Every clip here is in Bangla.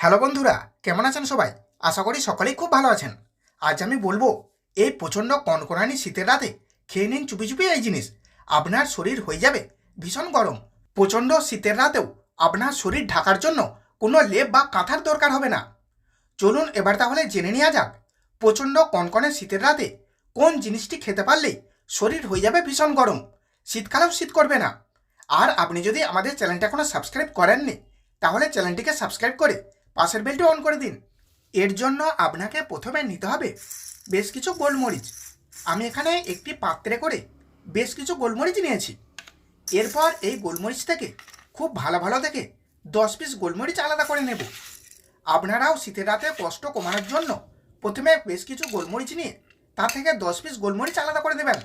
হ্যালো বন্ধুরা, কেমন আছেন সবাই? আশা করি সকলেই খুব ভালো আছেন। আজ আমি বলব, এই প্রচণ্ড কনকনানি শীতের রাতে খেয়ে নিন চুপি চুপি এই জিনিস। আপনার শরীর হয়ে যাবে ভীষণ গরম। প্রচণ্ড শীতের রাতেও আপনার শরীর ঢাকার জন্য কোনো লেপ বা কাঁথার দরকার হবে না। চলুন এবার তাহলে জেনে নেওয়া যাক, প্রচণ্ড কনকনে শীতের রাতে কোন জিনিসটি খেতে পারলেই শরীর হয়ে যাবে ভীষণ গরম। শীতকালেও শীত করবে না। আর আপনি যদি আমাদের চ্যানেলটা এখনও সাবস্ক্রাইব করেননি, তাহলে চ্যানেলটিকে সাবস্ক্রাইব করে পাশের বেলটি অন করে দিন। এর জন্য আপনাকে প্রথমে নিতে হবে বেশ কিছু গোলমরিচ। আমি এখানে একটি পাত্রে করে বেশ কিছু গোলমরিচ নিয়েছি। এরপর এই গোলমরিচ থেকে, খুব ভালো ভালো দেখে দশ পিস গোলমরিচ আলাদা করে নেব। আপনারাও শীতের রাতে কষ্ট কমানোর জন্য প্রথমে বেশ কিছু গোলমরিচ নিয়ে, তা থেকে দশ পিস গোলমরিচ আলাদা করে দেবেন।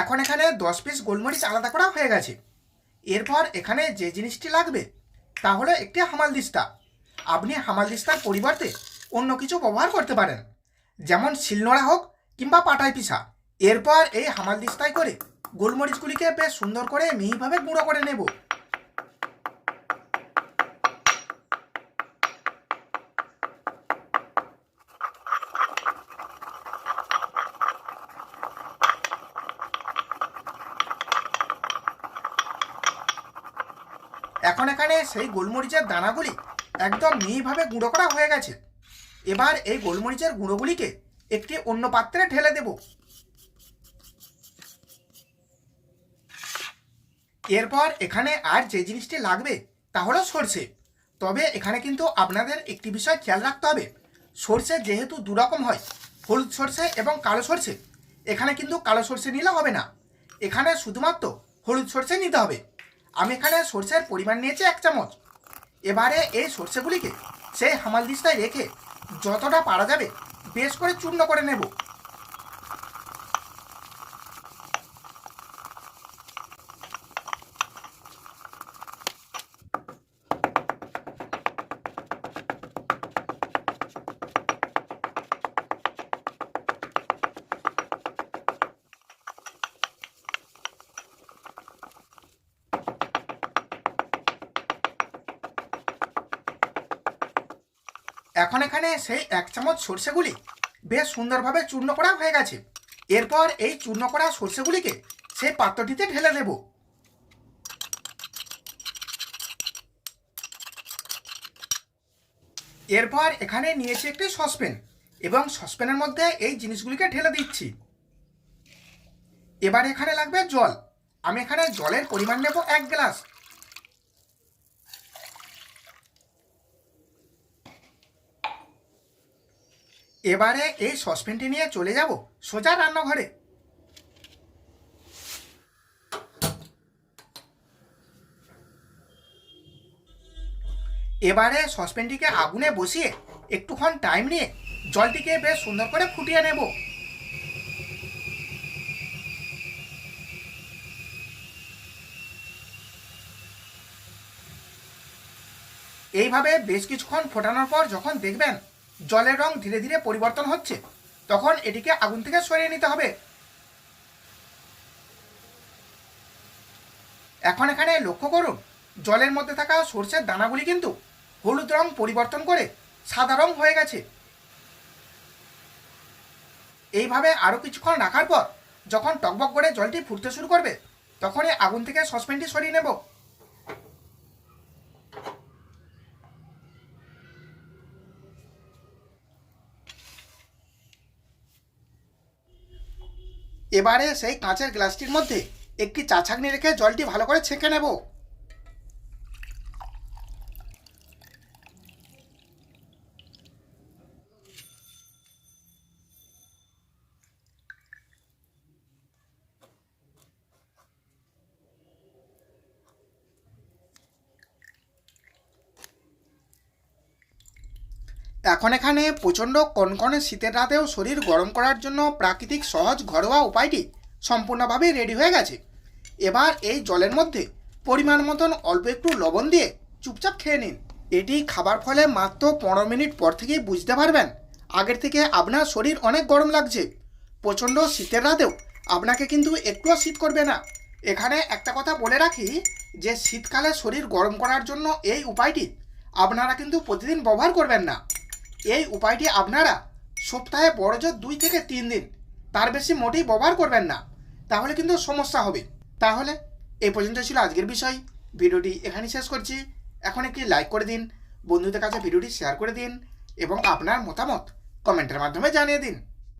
এখন এখানে দশ পিস গোলমরিচ আলাদা করা হয়ে গেছে। এরপর এখানে যে জিনিসটি লাগবে, তা হলো একটি হামালদিস্তা আপনি হামালদিস্তার পরিবর্তে অন্য কিছু ব্যবহার করতে পারেন, যেমন শিলনোড়া হোক কিংবা পাটায় পিসা এরপর এই হামাল দিস্তায় করে গোলমরিচগুলিকে বেশ সুন্দর করে মিহিভাবে গুঁড়ো করে নেব। এখন এখানে সেই গোলমরিচের দানাগুলি একদম মিহিভাবে গুঁড়ো করা হয়ে গেছে। এবার এই গোলমরিচের গুঁড়োগুলিকে একটি অন্য পাত্রে ঢেলে দেব। এরপর এখানে আর যে জিনিসটি লাগবে তা হলো সর্ষে। তবে এখানে কিন্তু আপনাদের একটি বিষয় খেয়াল রাখতে হবে। সর্ষে যেহেতু দুরকম হয়, হলুদ সর্ষে এবং কালো সর্ষে, এখানে কিন্তু কালো সর্ষে নিলে হবে না। এখানে শুধুমাত্র হলুদ সর্ষে নিতে হবে। আমি এখানে সর্ষের পরিমাণ নিয়েছি এক চামচ। এবারে এই সর্ষেগুলিকে সেই হামাল দিস্তায় রেখে যতটা পারা যাবে, বেশ করে চূর্ণ করে নেব। এখন এখানে সেই এক চামচ সর্ষেগুলি বেশ সুন্দরভাবে চূর্ণ করা হয়ে গেছে। এরপর এই চূর্ণ করা সর্ষেগুলিকে সেই পাত্রটিতে ঢেলে দেব। এরপর এখানে নিয়েছি একটি সসপ্যান এবং সসপ্যানের মধ্যে এই জিনিসগুলিকে ঢেলে দিচ্ছি। এবার এখানে লাগবে জল। আমি এখানে জলের পরিমাণ নেব এক গ্লাস। এবারে এই সসপ্যানটি নিয়ে চলে যাব সোজা রান্নাঘরে। এবারে সসপ্যানটিকে আগুনে বসিয়ে একটুক্ষণ টাইম নিয়ে জলটিকে বেশ সুন্দর করে ফুটিয়ে নেব। এইভাবে বেশ কিছুক্ষণ ফোটানোর পর যখন দেখবেন জলের রং ধীরে ধীরে পরিবর্তন হচ্ছে, তখন এটিকে আগুন থেকে সরিয়ে নিতে হবে। এখন এখানে লক্ষ্য করুন, জলের মধ্যে থাকা সর্ষের দানাগুলি কিন্তু হলুদ রং পরিবর্তন করে সাদা রং হয়ে গেছে। এইভাবে আরও কিছুক্ষণ রাখার পর, যখন টকবক করে জলটি ফুটতে শুরু করবে, তখনই আগুন থেকে সসপেনটি সরিয়ে নেব। এবারে সেই কাঁচের গ্লাসটির মধ্যে একটি চা রেখে জলটি ভালো করে ছেঁকে নেব। এখন এখানে প্রচণ্ড কনকনে শীতের রাতেও শরীর গরম করার জন্য প্রাকৃতিক সহজ ঘরোয়া উপায়টি সম্পূর্ণভাবে রেডি হয়ে গেছে। এবার এই জলের মধ্যে পরিমাণ মতন অল্প একটু লবণ দিয়ে চুপচাপ খেয়ে নিন। এটি খাবার ফলে মাত্র পনেরো মিনিট পর থেকেই বুঝতে পারবেন আগের থেকে আপনার শরীর অনেক গরম লাগছে। প্রচণ্ড শীতের রাতেও আপনাকে কিন্তু একটুও শীত করবে না। এখানে একটা কথা বলে রাখি যে শীতকালে শরীর গরম করার জন্য এই উপায়টি আপনারা কিন্তু প্রতিদিন ব্যবহার করবেন না। এই উপায়টি আপনারা সপ্তাহে বড়জোর দুই থেকে তিন দিন, তার বেশি মোটেই ব্যবহার করবেন না। তাহলে কিন্তু সমস্যা হবে। তাহলে এ পর্যন্ত ছিল আজকের বিষয়। ভিডিওটি এখানেই শেষ করছি। এখন একটি লাইক করে দিন, বন্ধুদের কাছে ভিডিওটি শেয়ার করে দিন এবং আপনার মতামত কমেন্টের মাধ্যমে জানিয়ে দিন।